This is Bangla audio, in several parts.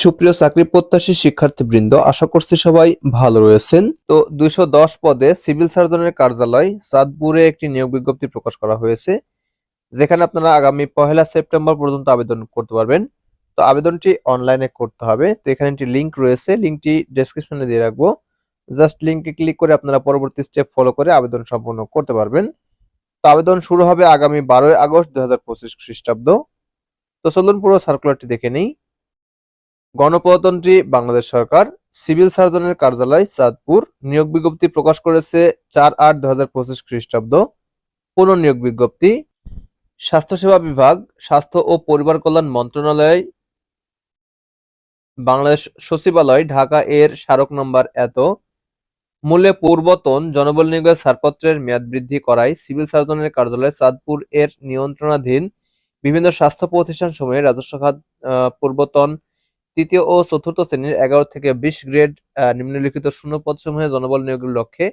সুপ্রিয় চাকরি প্রত্যাশী শিক্ষার্থীবৃন্দ, আশা করছি সবাই ভালো রয়েছেন। তো দুইশো দশ পদে সিভিল সার্জনের কার্যালয় চাঁদপুরে একটি নিয়োগ বিজ্ঞপ্তি প্রকাশ করা হয়েছে, যেখানে আপনারা আগামী পহেলা সেপ্টেম্বর পর্যন্ত আবেদন করতে পারবেন। তো আবেদনটি অনলাইনে করতে হবে। তো এখানে একটি লিঙ্ক রয়েছে, লিংকটি ডেসক্রিপশনে দিয়ে রাখব। জাস্ট লিংকে ক্লিক করে আপনারা পরবর্তী স্টেপ ফলো করে আবেদন সম্পন্ন করতে পারবেন। তো আবেদন শুরু হবে আগামী বারোই আগস্ট দু পঁচিশ খ্রিস্টাব্দ। তো চলুন পুরো সার্কুলারটি দেখে নেই। গণপ্রজাতন্ত্রী বাংলাদেশ সরকার, সিভিল সার্জনের কার্যালয় চাঁদপুর, নিয়োগ বিজ্ঞপ্তি প্রকাশ করেছে চার আট দু হাজার পঁচিশ খ্রিস্টাব্দ। পুনর্নিয়োগ বিজ্ঞপ্তি, স্বাস্থ্যসেবা বিভাগ, স্বাস্থ্য ও পরিবার কল্যাণ মন্ত্রণালয়, বাংলাদেশ সচিবালয়, ঢাকা এর স্মারক নম্বর এত। মূল্যে পূর্বতন জনবল নিয়োগের ছাড়পত্রের মেয়াদ বৃদ্ধি করায় সিভিল সার্জনের কার্যালয় চাঁদপুর এর নিয়ন্ত্রণাধীন বিভিন্ন স্বাস্থ্য প্রতিষ্ঠান সমূহে রাজস্ব খাত পূর্বতন তৃতীয় ও চতুর্থ শ্রেণির এগারো থেকে বিশ গ্রেড নিম্নলিখিত শূন্যপদ সমূহে জনবল নিয়োগের লক্ষ্যে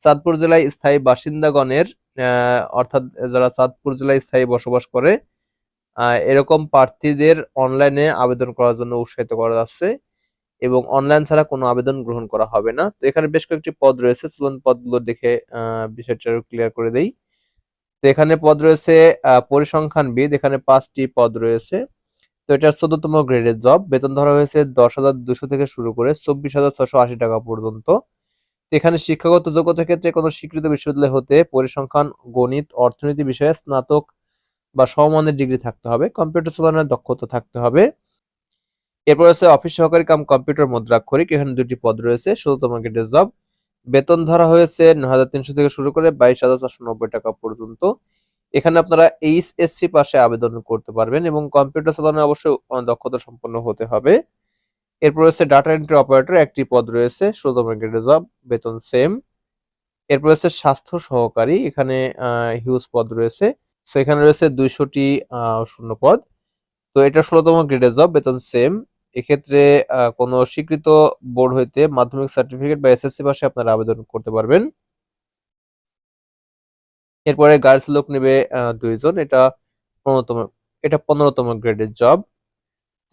চাঁদপুর জেলায় স্থায়ী বাসিন্দাগণের অর্থাৎ যারা চাঁদপুর জেলায় স্থায়ী বসবাস করে এরকম প্রার্থীদের অনলাইনে আবেদন করার জন্য উৎসাহিত করা যাচ্ছে এবং অনলাইন ছাড়া কোনো আবেদন গ্রহণ করা হবে না। তো এখানে বেশ কয়েকটি পদ রয়েছে, চলুন পদগুলো দেখে বিষয়টা ক্লিয়ার করে দেই। তো এখানে পদ রয়েছে পরিসংখ্যানবিদ, এখানে পাঁচটি পদ রয়েছে। তো এটা চোদ্দতম গ্রেডের জব বেতন ধরা হয়েছে দশ হাজার দুশো থেকে শুরু করে চব্বিশ হাজার ছশো আশি টাকা পর্যন্ত। এখানে শিক্ষাগত যোগ্যতার ক্ষেত্রে কোনো স্বীকৃত বিশ্ববিদ্যালয় হতে পরিসংখ্যান, গণিত, অর্থনীতি বিষয়ে স্নাতক বা সমমানের ডিগ্রি থাকতে হবে। কম্পিউটার চালানোর দক্ষতা থাকতে হবে। এরপর আছে অফিস সহকারী কাম কম্পিউটার মুদ্রাক্ষরিক। এখানে দুটি পদ রয়েছে, ষোলোতম গ্রেডের জব বেতন ধরা হয়েছে ন হাজার তিনশো থেকে শুরু করে বাইশ হাজার চারশো নব্বই টাকা পর্যন্ত। এখানে আপনারা এইচএসসি পাশে আবেদন করতে পারবেন এবং কম্পিউটার চালানো অবশ্যই দক্ষতা সম্পন্ন হতে হবে। এরপর রয়েছে ডাটা এন্ট্রি অপারেটর, একটি পদ রয়েছে ষোলোতম গ্রেডের জব বেতন সেম। এরপর রয়েছে স্বাস্থ্য সহকারী, এখানে হিউজ পদ রয়েছে। তো এখানে রয়েছে দুইশোটি শূন্য পদ। তো এটা ষোলোতম গ্রেডের জব, বেতন সেম। এক্ষেত্রে কোনো স্বীকৃত বোর্ড হইতে মাধ্যমিক সার্টিফিকেট বা এসএসসি পাশে আপনারা আবেদন করতে পারবেন। এরপরে গার্লস লোক নেবে দুইজন। এটা পনেরোতম এটা পনেরোতম গ্রেডের জব।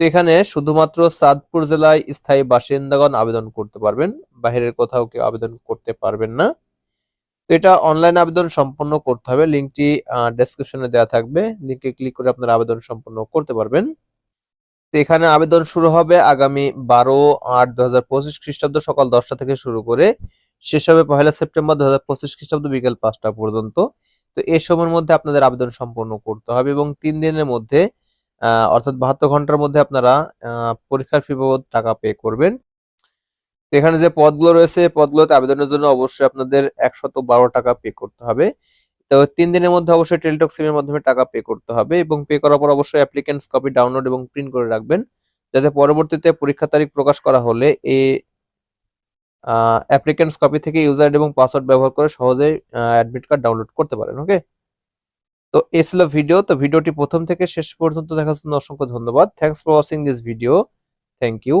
তো এখানে শুধুমাত্র চাঁদপুর জেলায় স্থায়ী বাসিন্দাগণ আবেদন করতে পারবেন। বাইরের কোথাও কেউ আবেদন করতে পারবেন না। তো এটা অনলাইন আবেদন সম্পন্ন করতে হবে। লিঙ্কটি ডেসক্রিপশনে দেওয়া থাকবে। লিঙ্কে ক্লিক করে আপনারা আবেদন সম্পন্ন করতে পারবেন। তো এখানে আবেদন শুরু হবে আগামী বারো আট দু হাজার পঁচিশ খ্রিস্টাব্দ সকাল দশটা থেকে শুরু করে শেষ হবে পহেলা সেপ্টেম্বর দু হাজার পঁচিশ খ্রিস্টাব্দ বিকেল পাঁচটা পর্যন্ত। তো এই সময়ের মধ্যে আপনাদের আবেদন সম্পন্ন করতে হবে এবং তিন দিনের মধ্যে অর্থাৎ বাহাত্তর ঘণ্টার মধ্যে আপনারা পরীক্ষার ফি বাবদ টাকা পে করবেন। এখানে যে পদগুলো রয়েছে পদগুলোতে আবেদনের জন্য অবশ্যই আপনাদের একশত বারো টাকা পে করতে হবে। তো তিন দিনের মধ্যে অবশ্যই টেলটক সিমের মাধ্যমে টাকা পে করতে হবে এবং পে করার পর অবশ্যই অ্যাপ্লিকেন্টস কপি ডাউনলোড এবং প্রিন্ট করে রাখবেন। যাতে পরবর্তীতে পরীক্ষা তারিখ প্রকাশ করা হলে এই অ্যাপ্লিকেন্টস কপি থেকে ইউজার এবং পাসওয়ার্ড ব্যবহার করে সহজেই অ্যাডমিট কার্ড ডাউনলোড করতে পারেন ওকে তো এই ছিল ভিডিও তো ভিডিওটি প্রথম থেকে শেষ পর্যন্ত দেখার জন্য অসংখ্য ধন্যবাদ। Thanks for watching this video thank you